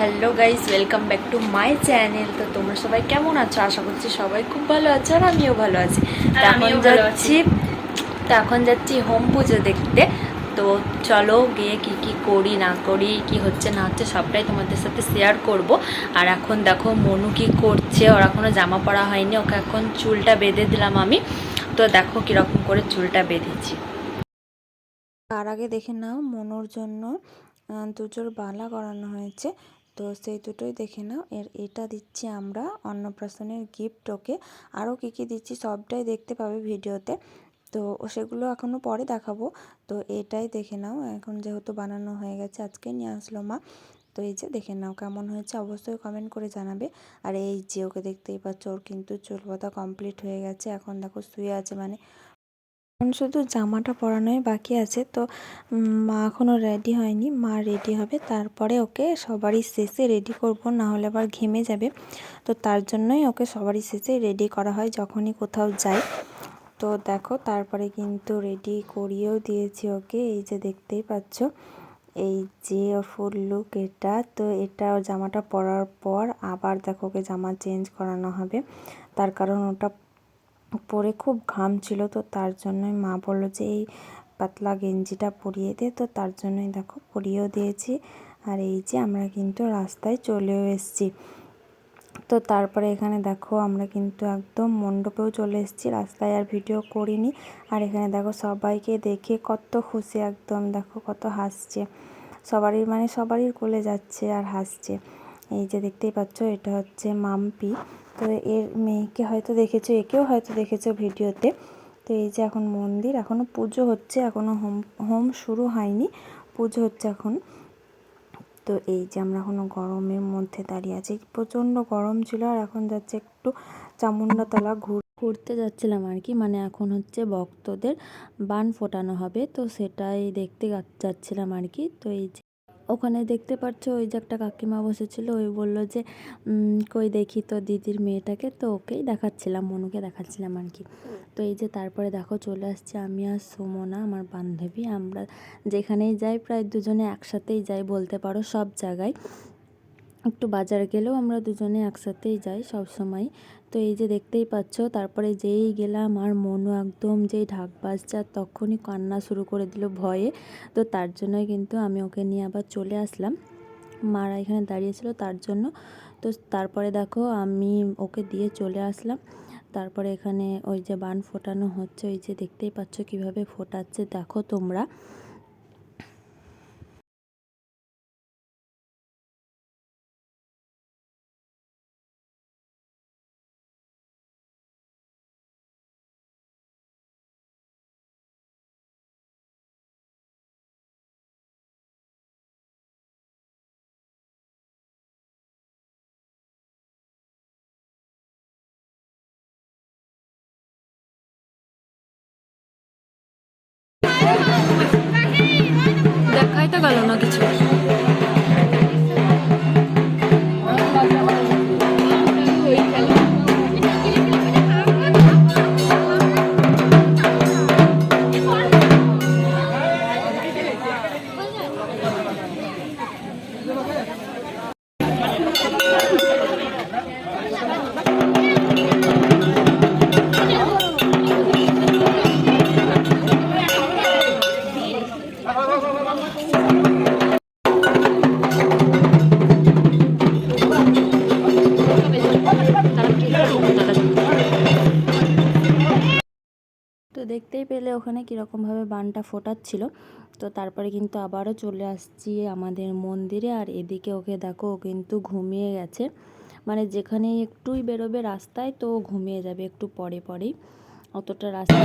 Hello guys welcome back to my channel. তো তোমরা সবাই কেমন আছো? আশা করছি সবাই খুব ভালো আছো আর আমিও ভালো আছি। এখন যাচ্ছি তো এখন যাচ্ছি হোম পুজো দেখতে। তো চলো গিয়ে কি কি করি না করি কি হচ্ছে না হচ্ছে সবটাই তোমাদের সাথে শেয়ার করব। আর এখন দেখো মনু কি করছে ওর এখনও জামা পরা হয়নি ওকে এখন চুলটা বেঁধে দিলাম আমি। তো দেখো কীরকম করে চুলটা বেঁধেছি। তার আগে দেখে নাও মনোর জন্য আহ, দুজোর বালা করানো হয়েছে। তো সেই দুটোই দেখে নাও। এর এটা দিচ্ছি আমরা অন্নপ্রাশনের গিফট ওকে। আরও কী কী দিচ্ছি সবটাই দেখতে পাবে ভিডিওতে। তো সেগুলো এখনও পরে দেখাবো। তো এটাই দেখে নাও। এখন যেহেতু বানানো হয়ে গেছে আজকে নিয়ে আসলো মা। তো এই যে দেখে নাও কেমন হয়েছে, অবশ্যই কমেন্ট করে জানাবে। আর এই যে ওকে দেখতেই পাচ্ছ, ওর কিন্তু চুল বাঁধা কমপ্লিট হয়ে গেছে। এখন দেখো শুয়ে আছে মানে এখন শুধু জামাটা পরানোই বাকি আছে, তো মা এখনও রেডি হয়নি। মা রেডি হবে, তারপরে ওকে সবারই শেষে রেডি করব, না হলে আবার ঘেমে যাবে। তো তার জন্যই ওকে সবারই শেষে রেডি করা হয়, যখনই কোথাও যাই। তো দেখো, তারপরে কিন্তু রেডি করিয়েও দিয়েছি ওকে, এই যে দেখতেই পাচ্ছ। এই যে ফুল লুক এটা, তো এটা জামাটা পরার পর আবার দেখো ওকে জামা চেঞ্জ করানো হবে। তার কারণ ওটা পরে খুব ঘাম ছিল তো তার জন্যই মা বলল যে এই পাতলা গেঞ্জিটা পরিয়ে দে, তো তার জন্যই দেখো পরিয়েও দিয়েছি। আর এই যে আমরা কিন্তু রাস্তায় চলেও এসেছি। তো তারপরে এখানে দেখো আমরা কিন্তু একদম মণ্ডপেও চলে এসেছি, রাস্তায় আর ভিডিও করিনি। আর এখানে দেখো সবাইকে দেখে কত খুশি একদম, দেখো কত হাসছে। সবারই মানে সবারই কোলে যাচ্ছে আর হাসছে। এই যে দেখতেই পাচ্ছ, এটা হচ্ছে মাম্পি। তো এর মেয়েকে হয়তো দেখেছ, একেও হয়তো দেখেছ ভিডিওতে। তো এই যে এখন মন্দির এখনও পুজো হচ্ছে এখনও হোম হোম শুরু হয়নি, পুজো হচ্ছে এখন। তো এই যে আমরা এখনও গরমের মধ্যে দাঁড়িয়ে আছি, প্রচণ্ড গরম ছিল আর এখন যাচ্ছে একটু চামুন্ডাতলা ঘুর, ঘুরতে যাচ্ছিলাম আর কি মানে এখন হচ্ছে ভক্তদের বান ফোটানো হবে, তো সেটাই দেখতে যাচ্ছিলাম আর কি। তো এই যে ওখানে দেখতে পাচ্ছ ওই যে একটা কাকিমা বসেছিল, ওই বলল যে কই দেখি তো দিদির মেয়েটাকে? তো ওকেই দেখাচ্ছিলাম, মনুকে দেখাচ্ছিলাম আর কি। তো এই যে তারপরে দেখো চলে আসছে আমি আর সুমনা, আমার বান্ধবী। আমরা যেখানেই যাই প্রায় দুজনে একসাথেই যাই বলতে পারো সব জায়গায়। একটু বাজার গেলেও আমরা দুজনে একসাথেই যাই সব সময়। তো এই যে দেখতেই পাচ্ছ, তারপরে যেই গেলাম আর মনু একদম যেই ঢাক বাজছে আর তখনই কান্না শুরু করে দিল ভয়ে। তো তার জন্যই কিন্তু আমি ওকে নিয়ে আবার চলে আসলাম। মারা এখানে দাঁড়িয়েছিল তার জন্য। তো তারপরে দেখো আমি ওকে দিয়ে চলে আসলাম। তারপরে এখানে ওই যে বান ফোটানো হচ্ছে, ওই যে দেখতেই পাচ্ছ কীভাবে ফোটাচ্ছে। দেখো তোমরা। দেখাই তো গেল না কিছু তো দেখতেই পেলে ওখানে কীরকমভাবে বানটা ফোটাচ্ছিল। তো তারপরে কিন্তু আবারও চলে আসছি আমাদের মন্দিরে আর এদিকে ওকে দেখো ও কিন্তু ঘুমিয়ে গেছে। মানে যেখানে একটুই বেরোবে রাস্তায় তো ঘুমিয়ে যাবে একটু পরে পরেই। অতটা রাস্তা